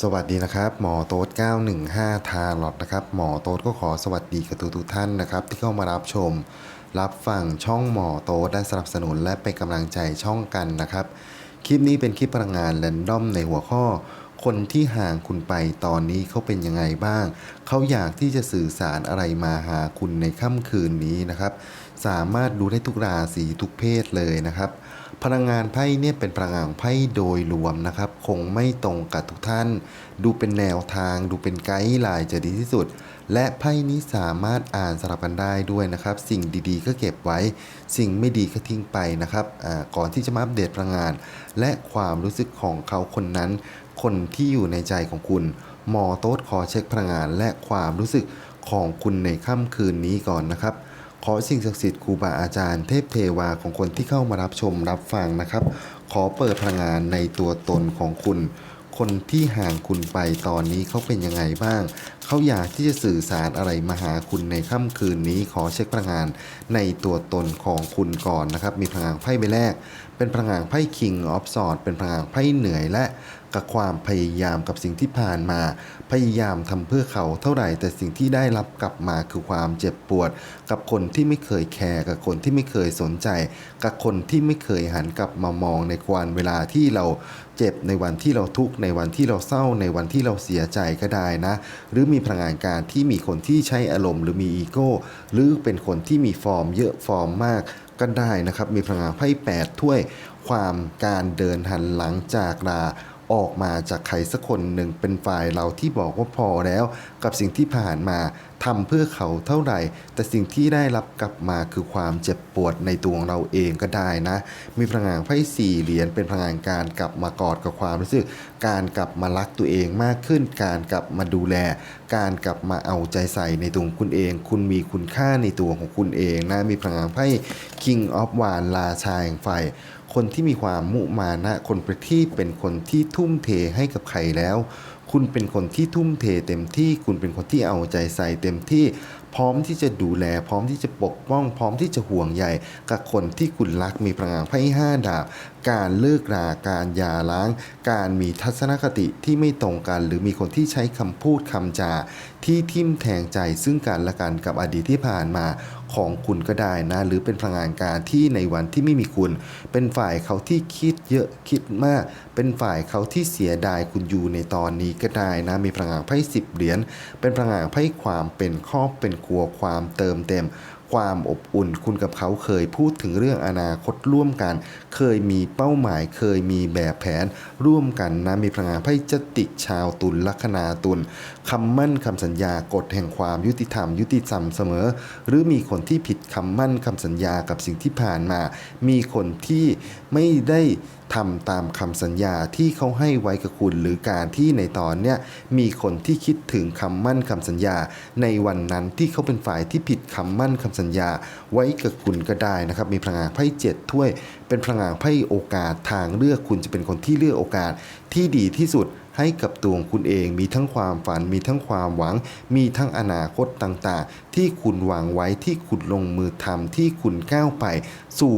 สวัสดีนะครับ หมอโต๊ด915 ทาร์ลอตนะครับ หมอโต๊ดก็ขอสวัสดีกับทุกๆท่านนะครับ ที่เข้ามารับชม รับฟังช่องหมอโต๊ดและสนับสนุนและเป็นกำลังใจช่องกันนะครับ คลิปนี้เป็นคลิปพลังงานแรนดอมในหัวข้อ คนที่ห่างคุณไปตอนนี้เขาเป็นยังไงบ้าง เขาอยากที่จะสื่อสารอะไรมาหาคุณในค่ำคืนนี้นะครับ สามารถดูได้ทุกราศีทุกเพศเลยนะครับ พลังงานไพ่เนี่ยเป็นพลังงานไพ่โดยรวมนะครับ คงไม่ตรงกับทุกท่าน ดูเป็นแนวทาง ดูเป็นไกด์ไลน์จะดีที่สุด และไพ่นี้สามารถอ่านสลับกันได้ด้วยนะครับ สิ่งดีๆ ก็เก็บไว้ สิ่งไม่ดีก็ทิ้งไปนะครับก่อนที่จะมาอัปเดตพลังงาน และความรู้สึกของเขาคนนั้น คนที่อยู่ในใจของคุณหมอโต๊ดขอเช็คพลังงานและความรู้สึกของคุณในค่ำคืนนี้ก่อนนะครับ ขอสิ่งศักดิ์สิทธิ์ครูบาอาจารย์เทพเทวาของคนที่เข้ามารับชมรับฟังนะครับ ขอเปิดพลังงานในตัวตนของคุณ คนที่ห่างคุณไปตอนนี้เขาเป็นยังไงบ้าง เขาอยากที่จะสื่อสารอะไรมาหาคุณในค่ำคืนนี้ ขอเช็คพลังงานในตัวตนของคุณก่อนนะครับ มีพลังงานไพ่ใบแรก เป็นพลังงานไพ่ King of Swords เป็นพลังงานไพ่เหนื่อยและ กับความพยายามกับสิ่งที่ผ่านมา พยายามทำเพื่อเขาเท่าไหร่ แต่สิ่งที่ได้รับกลับมาคือความเจ็บปวด กับคนที่ไม่เคยแคร์กับคนที่ไม่เคยสนใจ กับคนที่ไม่เคยหันกลับมามองในวันเวลาที่เราเจ็บในวันที่เราทุกข์ในวันที่เราเศร้าในวันที่เราเสียใจก็ได้นะ หรือมีพลังงานการที่มีคนที่ใช้อารมณ์ หรือมีอีโก้หรือเป็นคนที่มีฟอร์มเยอะฟอร์มมากก็ได้นะครับ มีพลังงานไพ่แปดถ้วยความการเดินหันหลังจากลา ออกมาจากใครสักคนหนึ่งเป็นฝ่ายเราที่บอกว่าพอแล้ว กับสิ่งที่ผ่านมาทำเพื่อเขาเท่าไหร่ แต่สิ่งที่ได้รับกลับมาคือความเจ็บปวดในตัวของเราเองก็ได้นะ มีพลังงานไพ่สี่เหรียญเป็นพลังงานการกลับมากอดกับความรู้สึก การกลับมารักตัวเองมากขึ้น การกลับมาดูแล การกลับมาเอาใจใส่ในตัวคุณเอง คุณมีคุณค่าในตัวของคุณเองนะ มีพลังงานไพ่ King of w a n ราชาแห่งไฟ คนที่มีความมุมานะคนปที่เป็นคนที่ทุ่มเทให้กับใครแล้ว คุณเป็นคนที่ทุ่มเทเต็มที่ คุณเป็นคนที่เอาใจใส่เต็มที่ พร้อมที่จะดูแล พร้อมที่จะปกป้อง พร้อมที่จะห่วงใยกับคนที่คุณรักมีพลังงานไพ่ห้าดาบ การเลิกราการยาร้าง การมีทัศนคติที่ไม่ตรงกัน หรือมีคนที่ใช้คำพูดคำจา ที่ทิ่มแทงใจซึ่งกันและกันกับอดีตที่ผ่านมาของคุณก็ได้นะ หรือเป็นพลังงานการที่ในวันที่ไม่มีคุณ เป็นฝ่ายเขาที่คิดเยอะคิดมาก เป็นฝ่ายเขาที่เสียดายคุณอยู่ในตอนนี้ก็ได้นะ มีพลังงานไพ่สิบเหรียญเป็นพลังงานไพ่ความเป็นครอบเป็นครัวความเติมเต็ม ความอบอุ่น คุณกับเขาเคยพูดถึงเรื่องอนาคตร่วมกัน เคยมีเป้าหมาย เคยมีแบบแผน ร่วมกันนะมีพลังงานไพ่จติชาวตุลลัคนาตุลคำมั่นคำสัญญากฎแห่งความยุติธรรม ยุติธรรมเสมอ หรือมีคนที่ผิดคำมั่นคำสัญญากับสิ่งที่ผ่านมา มีคนที่ไม่ได้ ทำตามคำสัญญาที่เขาให้ไว้กับคุณหรือการที่ในตอนเนี้ยมีคนที่คิดถึงคำมั่นคำสัญญา ในวันนั้นที่เขาเป็นฝ่ายที่ผิดคำมั่นคำสัญญา ไว้กับคุณก็ได้นะครับ มีพลังงานไพ่เจ็ดถ้วย เป็นพลังงานไพ่โอกาสทางเลือกคุณจะเป็นคนที่เลือกโอกาสที่ดีที่สุด ให้กับตัวงคุณเอง มีทั้งความฝัน มีทั้งความหวัง มีทั้งอนาคตต่างๆ ที่คุณวางไว้ที่คุณลงมือทำที่คุณก้าวไป สู่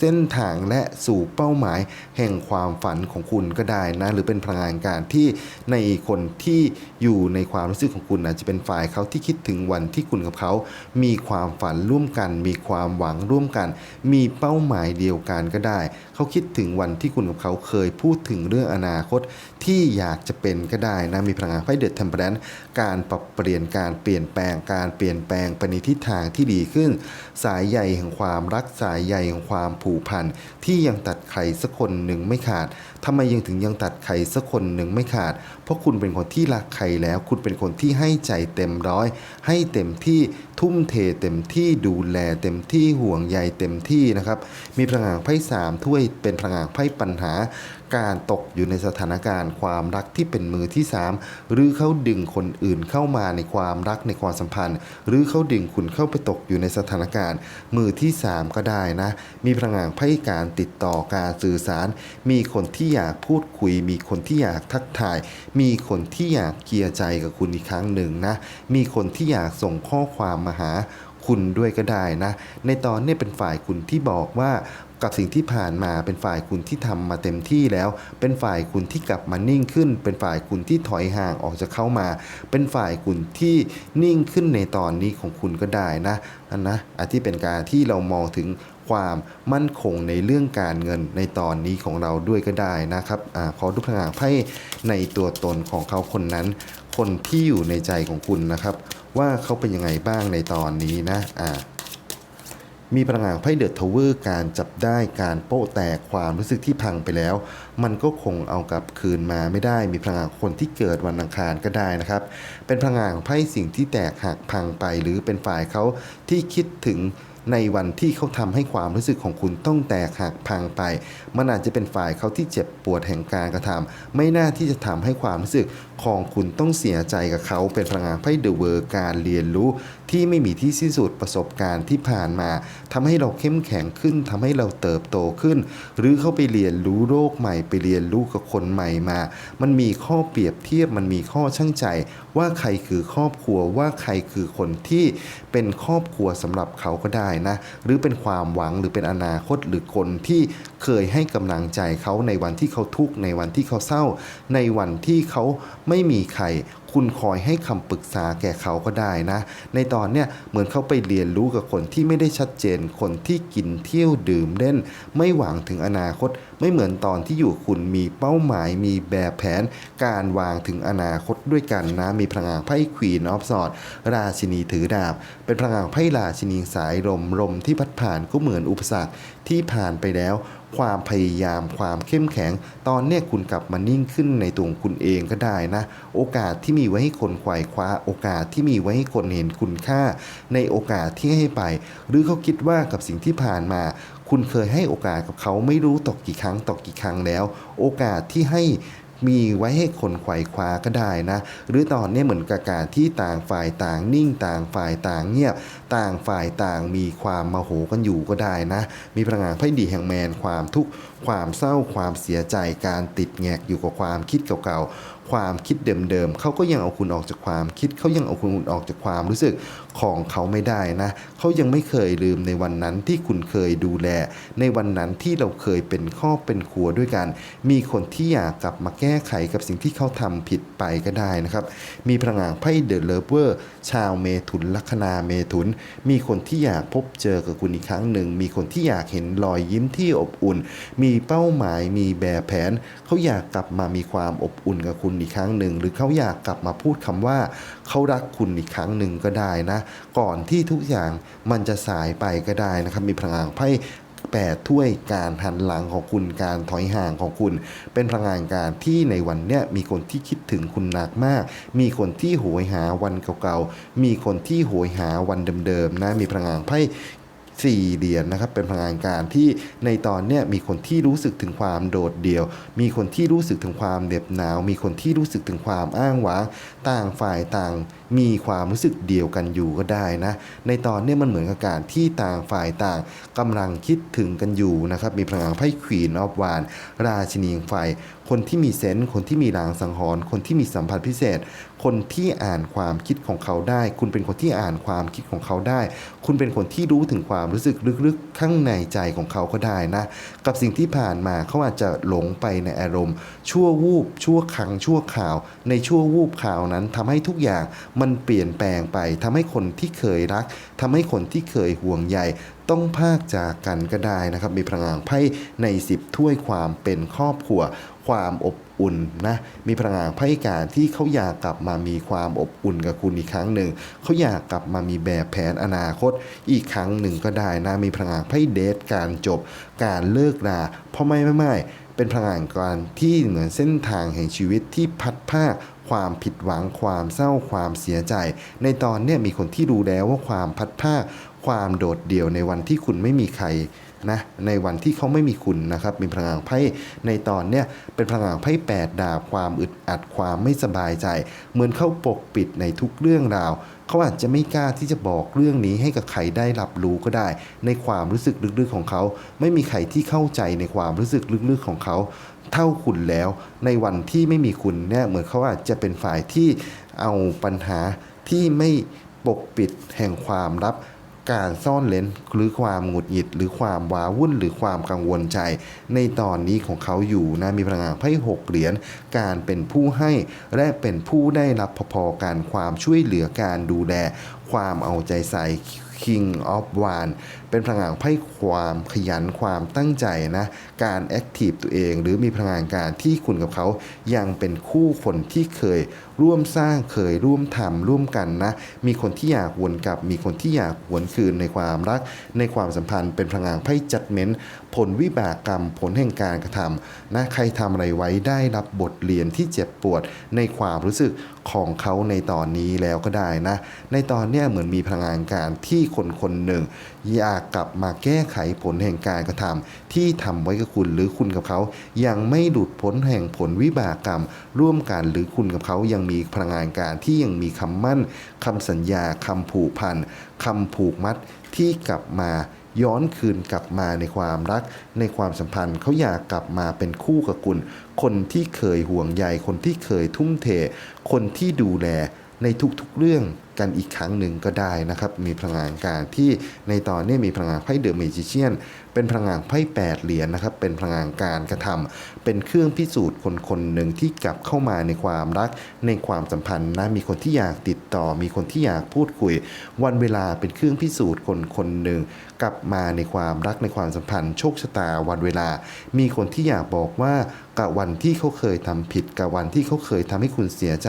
เส้นทางและสู่เป้าหมาย แห่งความฝันของคุณก็ได้นะ หรือเป็นพลังงานการที่ในคนที่อยู่ในความรู้สึกของคุณอาจจะเป็นฝ่ายเขาที่คิดถึงวันที่คุณกับเขา มีความฝันร่วมกัน มีความหวังร่วมกัน มีเป้าหมายเดียวกันก็ได้ เขาคิดถึงวันที่คุณกับเขาเคยพูดถึงเรื่องอนาคตที่อยากจะเป็นก็ได้นะมีพลังงานไพ่เด e ด e ท m เพ r นการปรับเปลี่ยนการเปลี่ยนแปลงการเปลี่ยนแปลงไปในทิศทางที่ดีขึ้น สายใยแห่งความรักสายใยแห่งความผูกพันที่ยังตัดใครสักคนหนึ่งไม่ขาดทำไมยังถึงยังตัดใครสักคนหนึ่งไม่ขาด เพราะคุณเป็นคนที่รักใครแล้ว คุณเป็นคนที่ให้ใจเต็มร้อย ให้เต็มที่ทุ่มเทเต็มที่ดูแลเต็มที่ห่วงใยเต็มที่นะครับมีพลังงานไพ่สามถ้วยเป็นพลังงานไพ่ปัญหาการตกอยู่ในสถานการณ์ความรักที่เป็นมือที่สามหรือเขาดึงคนอื่นเข้ามาในความรักในความสัมพันธ์ หรือเขาดึงคุณเข้าไปตกอยู่ในสถานการณ์ มือที่สามก็ได้นะ มีพลังงานไพ่การติดต่อการสื่อสาร มีคนที่อยากพูดคุย มีคนที่อยากทักทาย มีคนที่อยากเคลียร์ใจกับคุณอีกครั้งหนึ่งนะ มีคนที่อยากส่งข้อความมาหาคุณด้วยก็ได้นะ ในตอนนี้เป็นฝ่ายคุณที่บอกว่า กับสิ่งที่ผ่านมาเป็นฝ่ายคุณที่ทำมาเต็มที่แล้ว เป็นฝ่ายคุณที่กลับมานิ่งขึ้น เป็นฝ่ายคุณที่ถอยห่างออกจากเข้ามา เป็นฝ่ายคุณที่นิ่งขึ้นในตอนนี้ของคุณก็ได้นะอันนะอาที่เป็นการที่เรามองถึงความมั่นคงในเรื่องการเงินในตอนนี้ของเราด้วยก็ได้นะครับอขอดูพลังไพ่ในตัวตนของเขาคนนั้น คนที่อยู่ในใจของคุณนะครับ ว่าเขาเป็นยังไงบ้างในตอนนี้นะอ่า มีพลังงานไพ่เดอะทาวเวอร์การจับได้การโป้แตกความรู้สึกที่พังไปแล้ว มันก็คงเอากลับคืนมาไม่ได้ มีพลังงานคนที่เกิดวันอังคารก็ได้นะครับ เป็นพลังงานของไพ่สิ่งที่แตกหักพังไป หรือเป็นฝ่ายเขาที่คิดถึงในวันที่เขาทำให้ความรู้สึกของคุณต้องแตกหักพังไป มันอาจจะเป็นฝ่ายเขาที่เจ็บปวดแห่งการกระทำไม่น่าที่จะทำให้ความรู้สึกของคุณต้องเสียใจกับเขาเป็นพลังงานไพ่เดอะเวอร์การเรียนรู้ที่ไม่มีที่สิ้นสุดประสบการณ์ที่ผ่านมาทำให้เราเข้มแข็งขึ้นทำให้เราเติบโตขึ้น หรือเขาไปเรียนรู้โลกใหม่ไปเรียนรู้กับคนใหม่มา มันมีข้อเปรียบเทียบมันมีข้อช่างใจ ว่าใครคือครอบครัวว่าใครคือคนที่เป็นครอบครัวสำหรับเขาก็ได้นะ หรือเป็นความหวังหรือเป็นอนาคตหรือคนที่เคยให้กำลังใจเขาในวันที่เขาทุกข์ในวันที่เขาเศร้า ในวันที่เขาไม่มีใคร คุณคอยให้คำปรึกษาแก่เขาก็ได้นะ ในตอนเนี้ยเหมือนเขาไปเรียนรู้กับคนที่ไม่ได้ชัดเจนคนที่กินเที่ยวดื่มเล่น ไม่หวังถึงอนาคตไม่เหมือนตอนที่อยู่คุณมีเป้าหมายมีแบบแผนการวางถึงอนาคตด้วยกันนะ มีพลังงานไพ่ควีนออฟสอดราชินีถือดาบ เป็นพลังงานไพ่ราชินีสายลมลมที่พัดผ่านก็เหมือนอุปสรรคที่ผ่านไปแล้วความพยายามความเข้มแข็ง ตอนเนี้ยคุณกลับมานิ่งขึ้นในตัวคุณเองก็ได้นะ โอกาสที่มีไว้ให้คนไขว่คว้า โอกาสที่มีไว้ให้คนเห็นคุณค่า ในโอกาสที่ให้ไป หรือเขาคิดว่ากับสิ่งที่ผ่านมา คุณเคยให้โอกาสกับเขาไม่รู้ตกกี่ครั้งตกกี่ครั้งแล้ว โอกาสที่ให้มีไว้ให้คนไขว่คว้าก็ได้นะ หรือตอนนี้เหมือนกับการที่ต่างฝ่ายต่างนิ่งต่างฝ่ายต่างเงียบ ต่างฝ่ายต่างมีความมโหกันอยู่ก็ได้นะ มีพลังงานไพ่ดีแห่งแมนความทุกข์ความเศร้าความเสียใจการติดแงกอยู่กับความคิดเก่าๆ ความคิดเดิมๆเขาก็ยังเอาคุณออกจากความคิดเขายังเอาคุณออกจากความรู้สึกของเขาไม่ได้นะเขายังไม่เคยลืมในวันนั้นที่คุณเคยดูแล ในวันนั้นที่เราเคยเป็นครอบเป็นครัวด้วยกัน มีคนที่อยากกลับมาแก้ไขกับสิ่งที่เขาทำผิดไปก็ได้นะครับ มีพลังงานไพ่เดอะเลเวอร์ชาวเมถุนลัคนาเมถุน มีคนที่อยากพบเจอกับคุณอีกครั้งหนึ่ง มีคนที่อยากเห็นรอยยิ้มที่อบอุ่น มีเป้าหมายมีแบบแผน เขาอยากกลับมามีความอบอุ่นกับคุณอีกครั้งหนึ่ง หรือเขาอยากกลับมาพูดคำว่าเขารักคุณอีกครั้งหนึ่งก็ได้นะ ก่อนที่ทุกอย่างมันจะสายไปก็ได้นะครับ มีพลังงานไพ่แปดถ้วยการหันหลังของคุณการถอยห่างของคุณ เป็นพลังงานการที่ในวันเนี้ยมีคนที่คิดถึงคุณหนักมาก มีคนที่โหยหาวันเก่าๆมีคนที่โหยหาวันเดิมๆนะมีพลังงานไพ่ สี่เหรียญนะครับเป็นพลังงานการที่ในตอนเนี้ยมีคนที่รู้สึกถึงความโดดเดี่ยว มีคนที่รู้สึกถึงความเหน็บหนาว มีคนที่รู้สึกถึงความอ้างว้าง ต่างฝ่ายต่าง มีความรู้สึกเดียวกันอยู่ก็ได้นะ ในตอนนี้มันเหมือนกับการที่ต่างฝ่ายต่างกำลังคิดถึงกันอยู่นะครับ มีพลังไพ่ควีนออฟวาน ราชินีไฟ คนที่มีเซนส์คนที่มีลางสังหรณ์คนที่มีสัมผัสพิเศษ คนที่อ่านความคิดของเขาได้ คุณเป็นคนที่อ่านความคิดของเขาได้ คุณเป็นคนที่รู้ถึงความรู้สึกลึกๆ ข้างในใจของเขาก็ได้นะ กับสิ่งที่ผ่านมาเขาอาจจะหลงไปในอารมณ์ ชั่ววูบชั่วครั้งชั่วข่าว ในชั่ววูบข่าวนั้นทำให้ทุกอย่างมันันเปลี่ยนแปลงไปทำให้คนที่เคยรักทำให้คนที่เคยห่วงใยต้องพากจากกันก็ได้นะครับ มีพลังงานไพ่ใน 10 ถ้วยความเป็นครอบครัว ความอบอุ่นนะมีพลังงานไพ่การที่เขาอยากกลับมามีความอบอุ่นกับคุณอีกครั้งหนึ่งเขาอยากกลับมามีแบบแผนอนาคตอีกครั้งหนึ่งก็ได้นะมีพลังงานไพ่เดทการจบ การเลิกราเพราะไม่ไม่ไม่เป็นพลังงานการที่เหมือนเส้นทางแห่งชีวิตที่พัดภาค ความผิดหวังความเศร้าความเสียใจ ในตอนเนี้ยมีคนที่รู้แล้วว่าความพัดภาความโดดเดี่ยวในวันที่คุณไม่มีใครนะในวันที่เขาไม่มีคุณนะครับมีพลังงานไพ่ในตอนเนี้ยเป็นพลังงานไพ่แปดดาบความอึดอัดความไม่สบายใจ เหมือนเขาปกปิดในทุกเรื่องราวเขาอาจจะไม่กล้าที่จะบอกเรื่องนี้ให้กับใครได้รับรู้ก็ได้ ในความรู้สึกลึกๆของเขา ไม่มีใครที่เข้าใจในความรู้สึกลึกๆของเขา เท่าคุณแล้ว ในวันที่ไม่มีคุณเนี่ยเหมือนเขาอาจจะเป็นฝ่ายที่เอาปัญหาที่ไม่ปกปิดแห่งความลับการซ่อนเลนหรือความหงุดหงิด หรือความว้าวุ่นหรือความกังวลใจ ในตอนนี้ของเขาอยู่นะมีพลังงานไพ่หกเหรียญการเป็นผู้ให้และเป็นผู้ได้รับพอๆกันความช่วยเหลือการดูแล ความเอาใจใส่ King of w a n เป็นพลังงานไพ่ความขยันความตั้งใจนะการแอคทีฟตัวเอง หรือมีพลังงานการที่คุณกับเขายังเป็นคู่คนที่เคยร่วมสร้างเคยร่วมทำร่วมกันนะมีคนที่อยากวนกลับ มีคนที่อยากหวนคืนในความรัก ในความสัมพันธ์เป็นพลังงานไพ่จัดเม้นผลวิบากกรรมผลแห่งการกระทำนะใครทำอะไรไว้ได้รับบทเรียนที่เจ็บปวดในความรู้สึกของเขาในตอนนี้แล้วก็ได้นะ ในตอนนี้เหมือนมีพลังงานการที่คนคนหนึ่ง อยากกลับมาแก้ไขผลแห่งการกระทำที่ทำไว้กับคุณหรือคุณกับเขา ยังไม่หลุดพ้นแห่งผลวิบากกรรม ร่วมกันหรือคุณกับเขายังมีพลังงานการที่ยังมีคำมั่นคำสัญญาคำผูกพันคำผูกมัดที่กลับมาย้อนคืนกลับมาในความรัก ในความสัมพันธ์เขาอยากกลับมาเป็นคู่กับคุณ คนที่เคยห่วงใยคนที่เคยทุ่มเท คนที่ดูแลในทุกๆเรื่องกันอีกครั้งหนึ่งก็ได้นะครับ มีพลังงานการที่ในตอนนี้มีพลังงานไพ่เดอะเมจิเชียน เป็นพลังงานไพ่แปดเหรียญนะครับ เป็นพลังงานการกระทำเป็นเครื่องพิสูจน์คนคนหนึ่งที่กลับเข้ามาในความรัก ในความสัมพันธ์นะมีคนที่อยากติดต่อ มีคนที่อยากพูดคุย วันเวลาเป็นเครื่องพิสูจน์คนคนหนึ่งกลับมาในความรักในความสัมพันธ์โชคชะตาวันเวลา มีคนที่อยากบอกว่ากับวันที่เขาเคยทำผิดกับวันที่เขาเคยทำให้คุณเสียใจ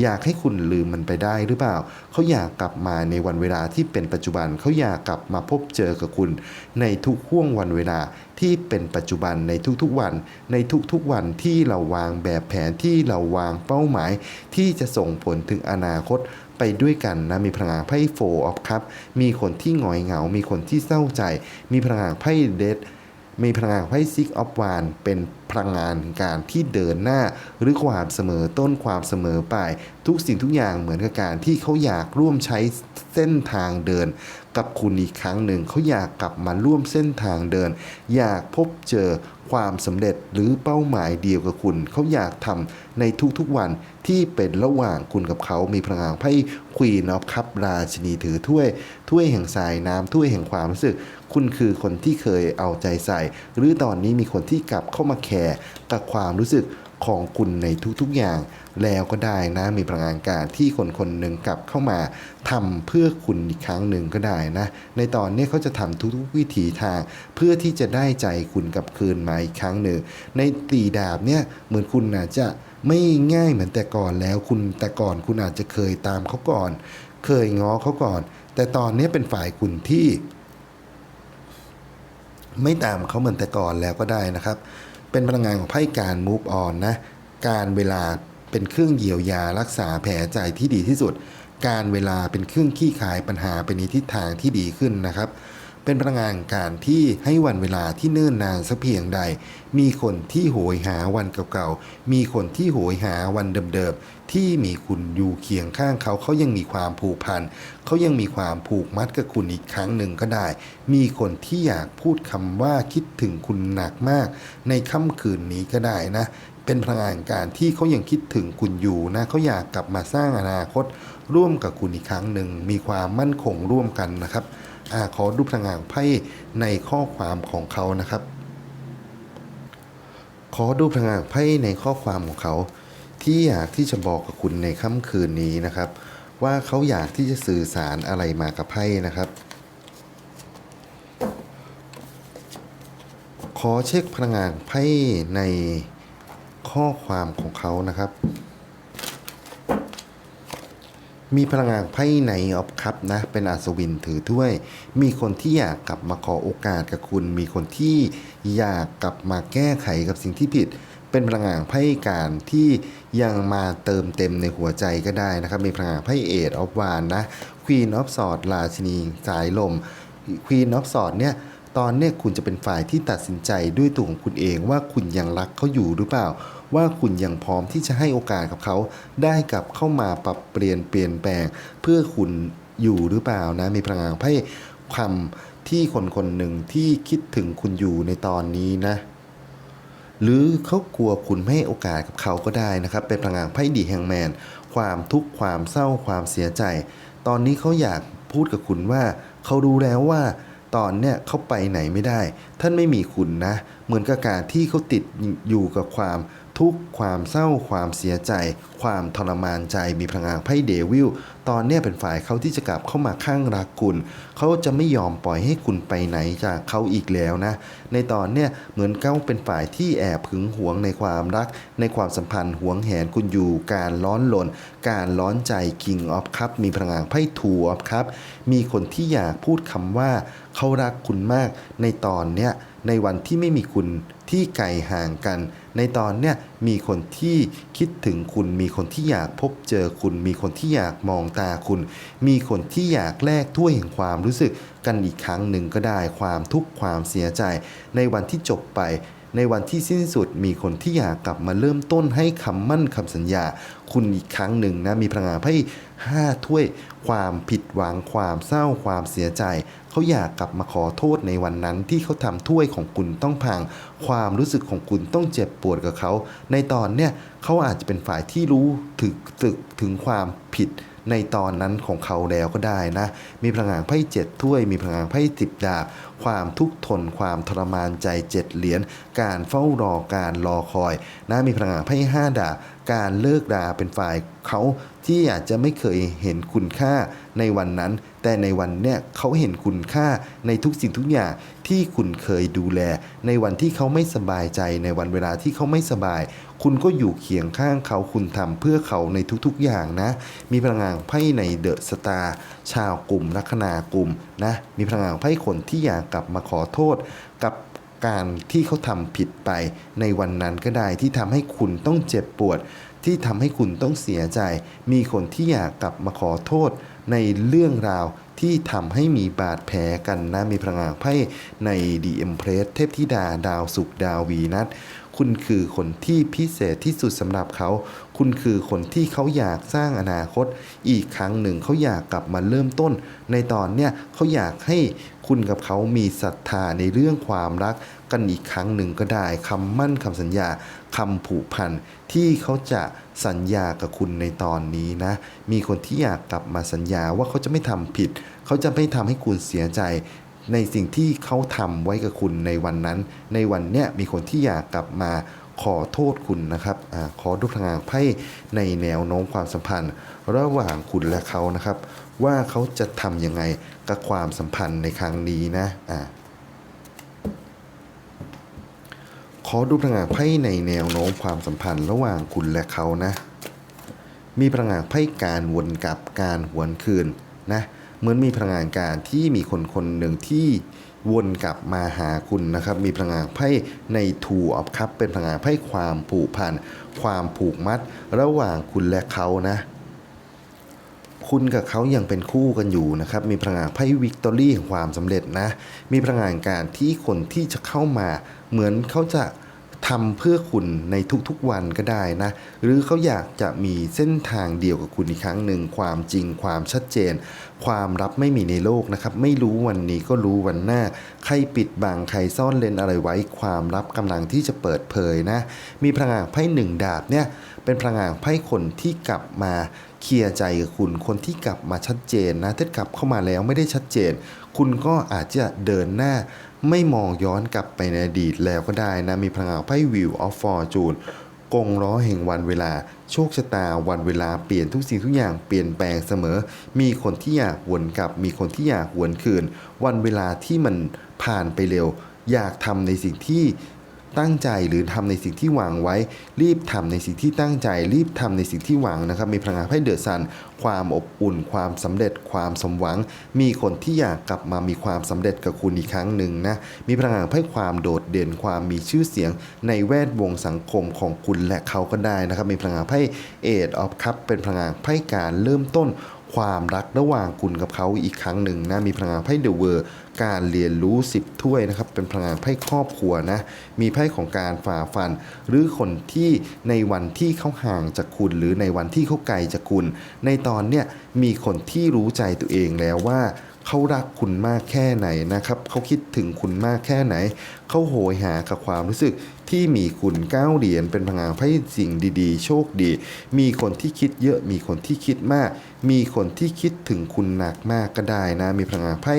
อยากให้คุณลืมมันไปได้หรือเปล่า เขาอยากกลับมาในวันเวลาที่เป็นปัจจุบัน เขาอยากกลับมาพบเจอกับคุณ ในทุกห่วงวันเวลาที่เป็นปัจจุบันในทุกๆวัน ในทุกๆวันที่เราวางแบบแผนที่เราวางเป้าหมาย ที่จะส่งผลถึงอนาคตไปด้วยกันนะมีพลังงานไพ่โฟออฟคัพมีคนที่หงอยเหงา มีคนที่เศร้าใจ มีพลังงานไพ่เดด มีพลังงานให้ซิกออฟวานเป็นพลังงานการที่เดินหน้าหรือความเสมอต้นความเสมอไป ทุกสิ่งทุกอย่างเหมือนกับการที่เขาอยากร่วมใช้เส้นทางเดิน กับคุณอีกครั้งหนึ่ง เขาอยากกลับมาร่วมเส้นทางเดิน อยากพบเจอความสำเร็จหรือเป้าหมายเดียวกับคุณ เขาอยากทำในทุกๆวันที่เป็นระหว่างคุณกับเขามีพลังงานไพ่ควีนอฟคัพราชินีถือถ้วยถ้วยแห่งสายน้ำถ้วยแห่งความรู้สึก คุณคือคนที่เคยเอาใจใส่ หรือตอนนี้มีคนที่กลับเข้ามาแคร์กับความรู้สึก ของคุณในทุกๆอย่าง แล้วก็ได้นะมีพลังงานการที่คนคนหนึ่งกลับเข้ามาทำเพื่อคุณอีกครั้งหนึ่งก็ได้นะ ในตอนนี้เขาจะทำทุกๆวิถีทาง เพื่อที่จะได้ใจคุณกลับคืนมาอีกครั้งหนึ่ง ในตีดาบเนี่ยเหมือนคุณอาจจะไม่ง่ายเหมือนแต่ก่อนแล้วคุณแต่ก่อนคุณอาจจะเคยตามเขาก่อน เคยง้อเขาก่อน แต่ตอนนี้เป็นฝ่ายคุณที่ ไม่ตามเขาเหมือนแต่ก่อนแล้วก็ได้นะครับ เป็นพลังงานของไพ่การ move on นะ การเวลาเป็นเครื่องเยียวยารักษาแผลใจที่ดีที่สุด การเวลาเป็นเครื่องขี้ขายปัญหาไปในทิศทางที่ดีขึ้นนะครับ เป็นพลังงานการที่ให้วันเวลาที่เนิ่นนานสักเพียงใด มีคนที่โหยหาวันเก่าๆ มีคนที่โหยหาวันเดิมๆ ที่มีคุณอยู่เคียงข้างเขา เขายังมีความผูกพัน เขายังมีความผูกมัดกับคุณอีกครั้งหนึ่งก็ได้ มีคนที่อยากพูดคำว่าคิดถึงคุณหนักมาก ในค่ำคืนนี้ก็ได้นะ เป็นพลังงานการที่เขายังคิดถึงคุณอยู่นะ เขาอยากกลับมาสร้างอนาคตร่วมกับคุณอีกครั้งหนึ่ง มีความมั่นคงร่วมกันนะครับ อาขอดูพลังงานไพ่ในข้อความของเขานะครับ ขอดูพลังงานไพ่ในข้อความของเขา ที่อยากที่จะบอกกับคุณในค่ำคืนนี้นะครับ ว่าเขาอยากที่จะสื่อสารอะไรมากับไพ่นะครับ ขอเช็คพลังงานไพ่ในข้อความของเขานะครับ มีพลังงานไพ่ในออฟคัพนะ เป็นอัศวินถือถ้วย มีคนที่อยากกลับมาขอโอกาสกับคุณ มีคนที่อยากกลับมาแก้ไขกับสิ่งที่ผิด เป็นพลังงานไพ่การที่ยังมาเติมเต็มในหัวใจก็ได้นะครับ มีพลังงานไพ่เอทออฟวานนะควีนออฟสอดราชินีสายลมควีนออฟสอดเนี่ยตอนเนี้ยคุณจะเป็นฝ่ายที่ตัดสินใจด้วยตัวของคุณเองว่าคุณยังรักเขาอยู่หรือเปล่า ว่าคุณยังพร้อมที่จะให้โอกาสกับเขา ได้กลับเข้ามาปรับเปลี่ยนเปลี่ยนแปลง เพื่อคุณอยู่หรือเปล่านะมีพลังงานไพ่คำที่คนคนหนึ่งที่คิดถึงคุณอยู่ในตอนนี้นะ หรือเขากลัวคุณไม่ให้โอกาสกับเขาก็ได้นะครับ เป็นพลังงานไพ่ดีแฮงแมนความทุกข์ความเศร้าความเสียใจ ตอนนี้เขาอยากพูดกับคุณว่าเขารู้แล้วว่าตอนเนี้ยเขาไปไหนไม่ได้ ท่านไม่มีคุณนะ เหมือนกับการที่เขาติดอยู่กับความ ทุกข์ความเศร้าความเสียใจ ความทรมานใจมีพลังงานไพ่เดวิลตอนเนี้เป็นฝ่ายเขาที่จะกลับเข้ามาข้างรักคุณ เขาจะไม่ยอมปล่อยให้คุณไปไหนจากเขาอีกแล้วนะ ในตอนเนี้ยเหมือนเขาเป็นฝ่ายที่แอบหึงหวงในความรัก ในความสัมพันธ์หวงแหนคุณอยู่ การร้อนลน การร้อนใจ King of Cup มีพลังงานไพ่ Two of Cup มีคนที่อยากพูดคำว่าเขารักคุณมากในตอนเนี้ย ในวันที่ไม่มีคุณที่ไกลห่างกัน ในตอนเนี้ยมีคนที่คิดถึงคุณ มีคนที่อยากพบเจอคุณ มีคนที่อยากมองตาคุณ มีคนที่อยากแลกถ้วยแห่งความรู้สึกกันอีกครั้งหนึ่งก็ได้ความทุกข์ความเสียใจ ในวันที่จบไป ในวันที่สิ้นสุดมีคนที่อยากกลับมาเริ่มต้นให้คำมั่นคำสัญญา คุณอีกครั้งหนึ่งนะมีพลังงานไพ่ห้าถ้วย ความผิดหวังความเศร้าความเสียใจ เขาอยากกลับมาขอโทษในวันนั้น ที่เขาทำถ้วยของคุณต้องพัง ความรู้สึกของคุณต้องเจ็บปวดกับเขา ในตอนเนี้ยเขาอาจจะเป็นฝ่ายที่รู้ถึงถึงถึงความผิด ในตอนนั้นของเขาแล้วก็ได้นะ มีพลังงานไพ่เจ็ดถ้วย มีพลังงานไพ่สิบดาบ ความทุกข์ทน ความทรมานใจเจ็ดเหรียญ การเฝ้ารอ การรอคอย นะ มีพลังงานไพ่ห้าดาบ การเลิกราเป็นฝ่ายเขาที่อาจจะไม่เคยเห็นคุณค่าในวันนั้น แต่ในวันเนี้ยเขาเห็นคุณค่าในทุกสิ่งทุกอย่างที่คุณเคยดูแล ในวันที่เขาไม่สบายใจ ในวันเวลาที่เขาไม่สบาย คุณก็อยู่เคียงข้างเขาคุณทำเพื่อเขาในทุกๆอย่างนะ มีพลังงานไพ่ในเดอะสตาร์ชาวกลุ่มลัคนากลุ่มนะมีพลังงานไพ่คนที่อยากกลับมาขอโทษกับการที่เขาทำผิดไปในวันนั้นก็ได้ที่ทำให้คุณต้องเจ็บปวด ที่ทำให้คุณต้องเสียใจ มีคนที่อยากกลับมาขอโทษในเรื่องราวที่ทำให้มีบาดแผลกันนะ มีพลังงานไพ่ในดีเอ็มเพรสเทพธิดาดาวสุกดาววีนัท คุณคือคนที่พิเศษที่สุดสำหรับเขา คุณคือคนที่เขาอยากสร้างอนาคต อีกครั้งหนึ่งเขาอยากกลับมาเริ่มต้น ในตอนเนี้ยเขาอยากให้คุณกับเขามีศรัทธาในเรื่องความรักกันอีกครั้งหนึ่งก็ได้คำมั่นคำสัญญาคำผูกพันที่เขาจะสัญญากับคุณในตอนนี้นะ มีคนที่อยากกลับมาสัญญาว่าเขาจะไม่ทำผิด เขาจะไม่ทำให้คุณเสียใจ ในสิ่งที่เขาทำไว้กับคุณในวันนั้น ในวันเนี้ยมีคนที่อยากกลับมาขอโทษคุณนะครับอขอดูพลังงานไพ่ในแนวโน้มความสัมพันธ์ ระหว่างคุณและเขานะครับ ว่าเขาจะทำยังไงกับความสัมพันธ์ในครั้งนี้นะอ่าขอดูพลังงานไพ่ในแนวโน้มความสัมพันธ์ระหว่างคุณและเขานะ มีพลังงานไพ่การวนกลับการหวนคืนนะ เหมือนมีพลังงานการที่มีคนคนหนึ่งที่วนกลับมาหาคุณนะครับ มีพลังงานไพ่ใน Two of Cup เป็นพลังงานไพ่ความผูกพัน ความผูกมัด ระหว่างคุณและเขานะ คุณกับเขายังเป็นคู่กันอยู่นะครับ มีพลังงานไพ่วิกตอรี่แห่งความสำเร็จนะ มีพลังงานการที่คนที่จะเข้ามาเหมือนเขาจะ ทำเพื่อคุณในทุกๆวันก็ได้นะ หรือเขาอยากจะมีเส้นทางเดียวกับคุณอีกครั้งหนึ่งความจริงความชัดเจน ความลับไม่มีในโลกนะครับ ไม่รู้วันนี้ก็รู้วันหน้า ใครปิดบังใครซ่อนเลนอะไรไว้ ความลับกำลังที่จะเปิดเผยนะ มีพลังงานไพ่หนึ่งดาบเนี่ยเป็นพลังงานไพ่คนที่กลับมาเคลียร์ใจกับคุณคนที่กลับมาชัดเจนนะถ้ากลับเข้ามาแล้วไม่ได้ชัดเจน คุณก็อาจจะเดินหน้า ไม่มองย้อนกลับไปในอดีตแล้วก็ได้นะ มีพลังงานไพ่วิวออฟฟอร์จูนกงล้อแห่งวันเวลา โชคชะตาวันเวลาเปลี่ยนทุกสิ่งทุกอย่างเปลี่ยนแปลงเสมอ มีคนที่อยากหวนกลับ มีคนที่อยากหวนคืน วันเวลาที่มันผ่านไปเร็ว อยากทำในสิ่งที่ ตั้งใจหรือทำในสิ่งที่หวังไว้ รีบทำในสิ่งที่ตั้งใจ รีบทำในสิ่งที่หวังนะครับ มีพลังงานไพ่เดือะซัน ความอบอุ่น ความสำเร็จ ความสมหวัง มีคนที่อยากกลับมามีความสำเร็จกับคุณอีกครั้งหนึ่งนะ มีพลังงานไพ่ความโดดเด่น ความมีชื่อเสียงในแวดวงสังคมของคุณและเขาก็ได้นะครับ มีพลังงานไพ่เอดออฟคัพเป็นพลังงานไพ่การเริ่มต้น ความรักระหว่างคุณกับเขาอีกครั้งหนึ่งนะมีพลังงานไพ่เดอะเวอร์การเรียนรู้ 10 ถ้วยนะครับ เป็นพลังงานไพ่ครอบครัวนะ มีไพ่ของการฝ่าฟัน หรือคนที่ในวันที่เขาห่างจากคุณ หรือในวันที่เขาไกลจากคุณ ในตอนเนี้ยมีคนที่รู้ใจตัวเองแล้วว่าเขารักคุณมากแค่ไหนนะครับเขาคิดถึงคุณมากแค่ไหนเขาโหยหากับความรู้สึก ที่มีคุณก้าวเหรียญเป็นพลังงานไพ่สิ่งดีๆ โชคดี มีคนที่คิดเยอะมีคนที่คิดมาก มีคนที่คิดถึงคุณหนักมากก็ได้นะ มีพลังงานไพ่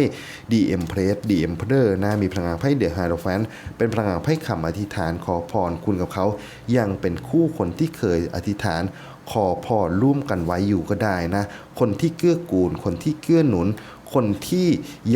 The Empress The Emperor นะ มีพลังงานไพ่ The Hierophant เป็นพลังงานไพ่คำอธิษฐานขอพรคุณกับเขา ยังเป็นคู่คนที่เคยอธิษฐานขอพรร่วมกันไว้อยู่ก็ได้นะ คนที่เกื้อกูล คนที่เกื้อหนุน คนที่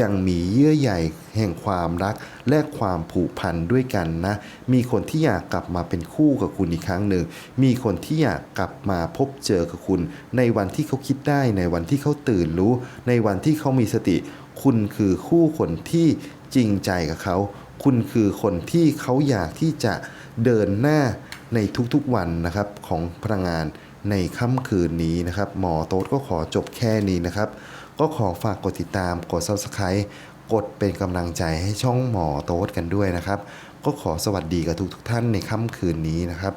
ยังมีเยื่อใยแห่งความรัก และความผูกพันด้วยกันนะ มีคนที่อยากกลับมาเป็นคู่กับคุณอีกครั้งหนึ่ง มีคนที่อยากกลับมาพบเจอกับคุณ ในวันที่เขาคิดได้ ในวันที่เขาตื่นรู้ ในวันที่เขามีสติ คุณคือคู่คนที่จริงใจกับเขา คุณคือคนที่เขาอยากที่จะเดินหน้าในทุกๆวันนะครับของพลังงานในค่ำคืนนี้นะครับ หมอโต๊ดก็ขอจบแค่นี้นะครับ ก็ขอฝากกดติดตามกด Subscribe กดเป็นกำลังใจให้ช่องหมอโต๊ดกันด้วยนะครับ ก็ขอสวัสดีกับทุกทุกท่านในค่ำคืนนี้นะครับ